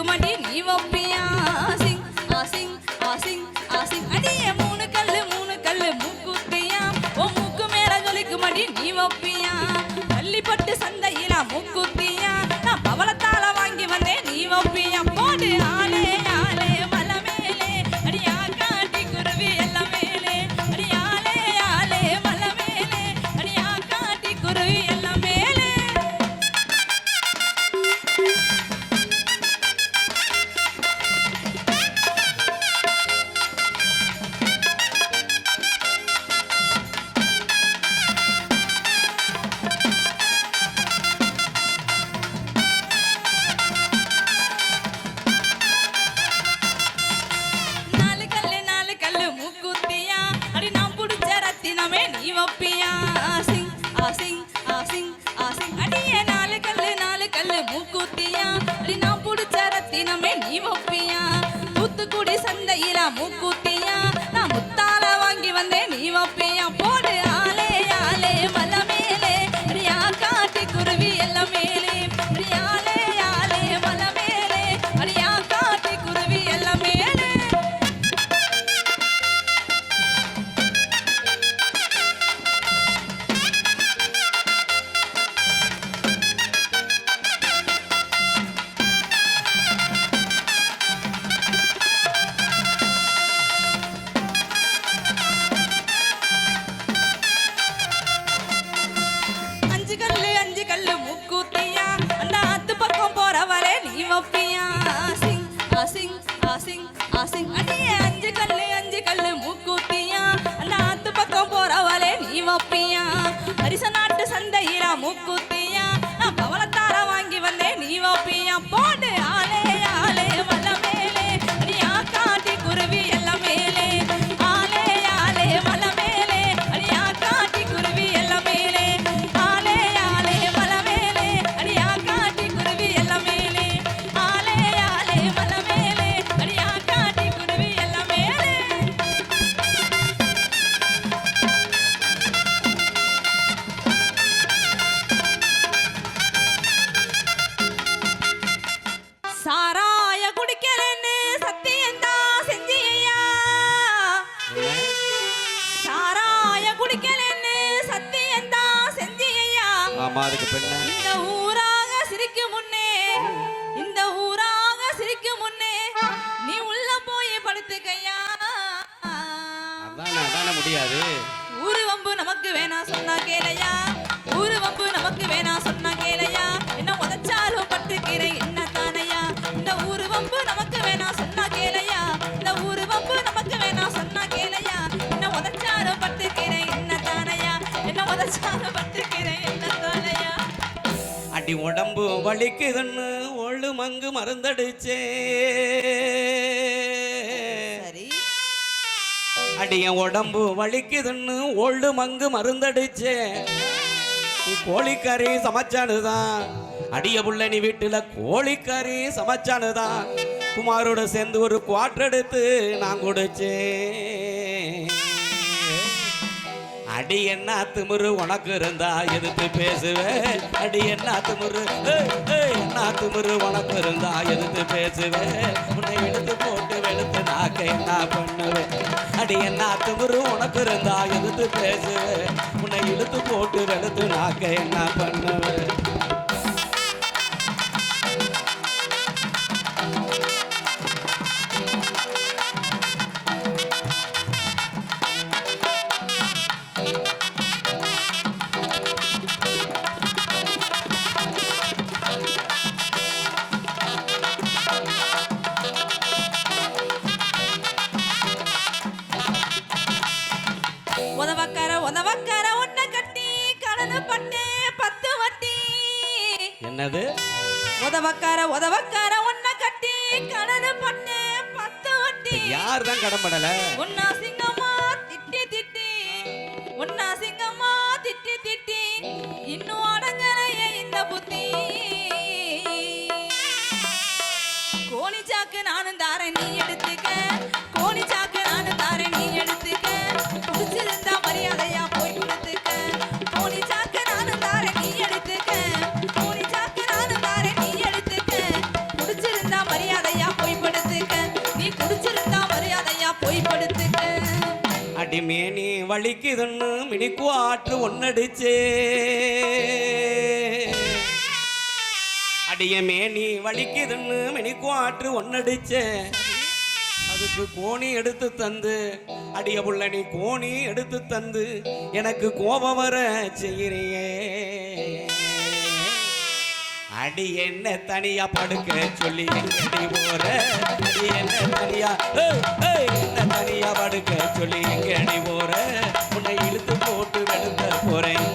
இருக்குமாடி நீ வப்பியா ஆசிங் ஆசிங் ஆசிங் ஆசிங். அடியே மூணு கல்லு மூணு கல்லு மூக்குத்தியா? ஓ மூக்கு மேல ஜொலிக்குமாடி நீ வப்பியா பள்ளிப்பட்டு சந்தையிலா மூக்கு ಮುಕ್ಕುತ್ತ அம்மா அதுக்கு இந்த ஊராக சிரிக்கும் முன்னே இந்த ஊராக சிரிக்கும் முன்னே நீ உள்ள போய் படுத்துக்கையா அதானே அதானே முடியாது. ஊரு வம்பு நமக்கு வேணாம் சொன்னா கேளையா. ஊரு வம்பு நமக்கு வேணாம் சொன்னா உடம்பு வலிக்குதுன்னு ஒள்ளு மங்கு மருந்தடிச்சே. சரி. அடி என் உடம்பு வலிக்குதுன்னு ஒள்ளு மங்கு மருந்தடிச்சே. நீ கோழிக்கறி சமைச்சானுதான். அடிய புள்ள நீ வீட்டுல கோழிக்கறி சமைச்சானுதான். குமாரோட சேர்ந்து ஒரு குவாட்டர் எடுத்து நான் குடிச்சேன். அடி என்ன திமிரு உனக்கு இருந்தா எதிர்த்து பேசுவேன் அடி என்ன திமிரு என்ன திமிரு உனக்கு இருந்தா எதிர்த்து பேசுவேன் உன்னை எடுத்து போட்டு வெளுத்து நாக்க என்ன பண்ணுவேன் அடி என்ன திமிரு உனக்கு இருந்தா எதிர்த்து பேசுவேன் உன்னை இழுத்து போட்டு வெளுத்து நாக்க என்ன பண்ணுவேன் உதவக்கார உதவக்கார ஒன்ன கட்டி கடனு பட்டு பத்து வட்டி யார் தான் கடன்படல உன்னா வலிக்குதுன்னு மினிக்கு ஆற்று ஒன்னடிச்சே அடியமே நீ வலிக்குதுன்னு மினிக்கு ஆற்று ஒன்னடிச்சே அதுக்கு கோணி எடுத்து தந்து அடிய புள்ள நீ கோணி எடுத்து தந்து எனக்கு கோபம் வர செய்கிறியே அடி என்ன தனியா படுக்க சொல்லி எங்கடி போற? அடி என்ன தனியா? என்ன தனியா படுக்க சொல்லி எங்கடி போற? உன்னை இழுத்து போட்டு விழுந்த போறேன்.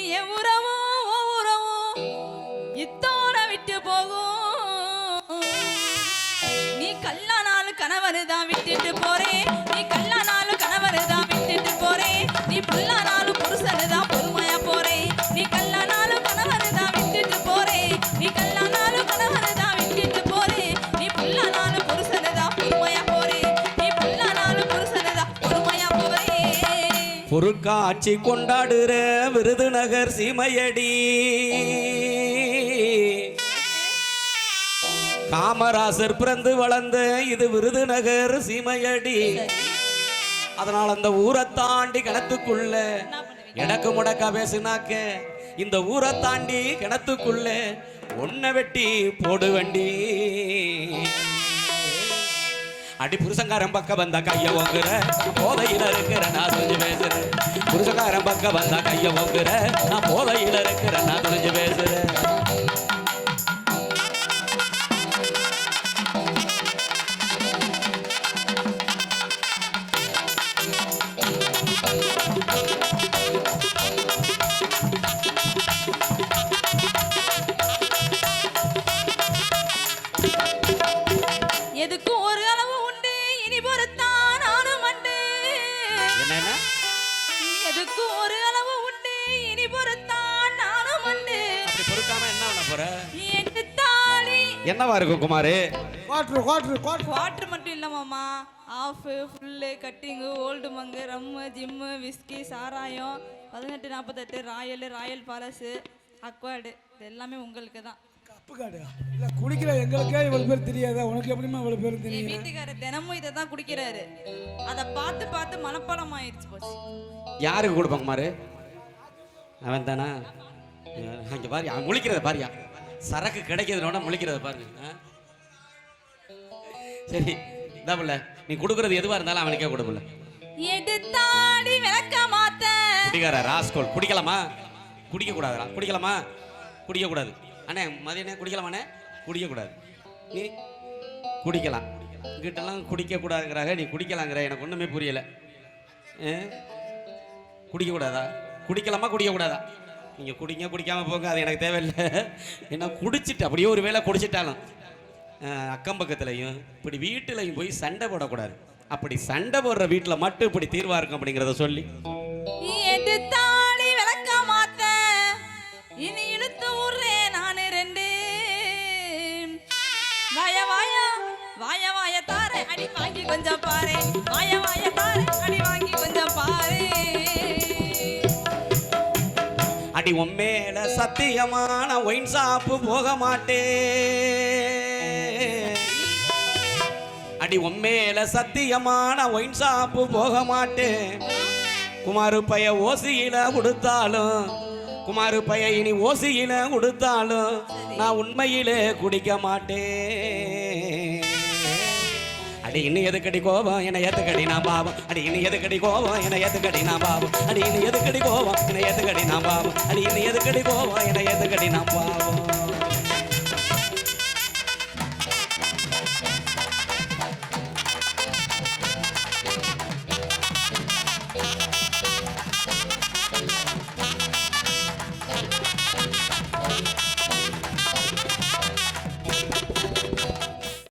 இனி என் உறவும் உறவும் இத்தோட விட்டு போகும். நீ கல்லானாலும் கணவரு தான் விட்டுட்டு போ பொருட்காட்சி கொண்டாடுற விருதுநகர் சீமையடி. காமராசர் பிறந்து வளர்ந்த இது விருதுநகர் சீமையடி. அதனால் அந்த ஊரை தாண்டி கிணத்துக்குள்ள எனக்கு முடக்கா பேசுனாக்க இந்த ஊரை தாண்டி கிணத்துக்குள்ள ஒன்ன வெட்டி போடு வண்டி அடி புருஷங்காரன் பக்கம் வந்தா கைய ஓங்குற. போதையில இருக்கிற நான் துணிஞ்சு பேசுறேன். புருஷங்காரன் பக்கம் வந்தா கைய ஓங்குற. நான் போதையில இருக்கிற நான் துணிஞ்சு பேசுறேன். போற? என்னவா இருக்கும் குமாரு? குவாட்ரு குவாட்ரு குவாட்ரு வாட்டர் மட்டும் இல்லை மாமா. Half full cutting Old Monk rum gin whisky சாராயம் பதினெட்டு நாற்பத்தெட்டு ராயல் ராயல் பாலஸு அக்வார்டு இது எல்லாமே உங்களுக்கு தான். கப்பு காடு. இல்ல குடிக்கிற எங்களுக்கே இவ்வளவு பேர் தெரியாதா? உனக்கு எப்படிமா இவ்வளவு பேர் என் தெரியும்? வீட்டுக்காரர் தினமும் இதை தான் குடிக்கிறாரு. அதை பார்த்து பார்த்து மனப்பாடம் ஆயிடுச்சு போச்சு. யாருக்கு கொடுப்பாங்க மாரு அவன் தானா அங்கே பாரு அவன் முழிக்கிறத பாரியா? சரக்கு கிடைக்கிறதுனோட முழிக்கிறத பாருங்க? சரி இதாப்புல நீ கொடுக்கறது எதுவா இருந்தாலும் அவனுக்கே கொடுப்பல எடுத்தாடி விளக்க மாத்த குடிக்கார ராஸ்கோல் குடிக்கலாமா? குடிக்க கூடாதுடா குடிக்கலாமா? குடிக்க கூடாது அண்ணே மதியனே குடிக்கலாமாண்ணே? குடிக்க கூடாது நீ குடிக்கலாம். இங்கிட்டலாம் குடிக்க கூடாதுங்கிறாங்க நீ குடிக்கலாங்கிற எனக்கு ஒண்ணுமே புரியல? குடிக்க கூடாதா குடிக்கலாமா? குடிக்க கூடாதா நீங்க குடிங்க குடிக்காம போங்க அது எனக்கு தேவையில்லை. ஏன்னா குடிச்சிட்டு அப்படியே ஒரு வேளை குடிச்சிட்டாலும். அக்கம் பக்கத்துலையும் இப்படி வீட்டுலையும் போய் சண்டை போடக்கூடாது. அப்படி சண்டை போடுற வீட்டில் மட்டும் இப்படி தீர்வா இருக்கும் அப்படிங்கிறத சொல்லி. இனி இழுத்து விடுறேன் நானு ரெண்டு. வாய வாய வாய வாய தாரே அடி வாங்கி கொஞ்சம் பாரு. வாய வாய தாரே அடி வாங்கி அடி உண்மையில சத்தியமான ஒயின் சாப்பு போக மாட்டேன் அடி உண்மையில சத்தியமான ஒயின் சாப்பு போக மாட்டேன் குமாரு பைய ஓசியில கொடுத்தாலும் குமாரு பைய இனி ஓசியில கொடுத்தாலும் நான் உண்மையிலே குடிக்க மாட்டேன் அடி இன்னும் எதுக்கடி கோபம்? என்னை ஏத்துக்கடி நான் பாவம். அடி இன்னும் எதுக்கடி கோபம்? என்னை ஏத்துக்கடி நான் பாவம். அடி இன்னும் எதுக்கடி கோபம்? என்னை பாவம். அடி இன்னும் எதுக்கடி கோபம் என்னை எதுக்கடி நான் பாவம்?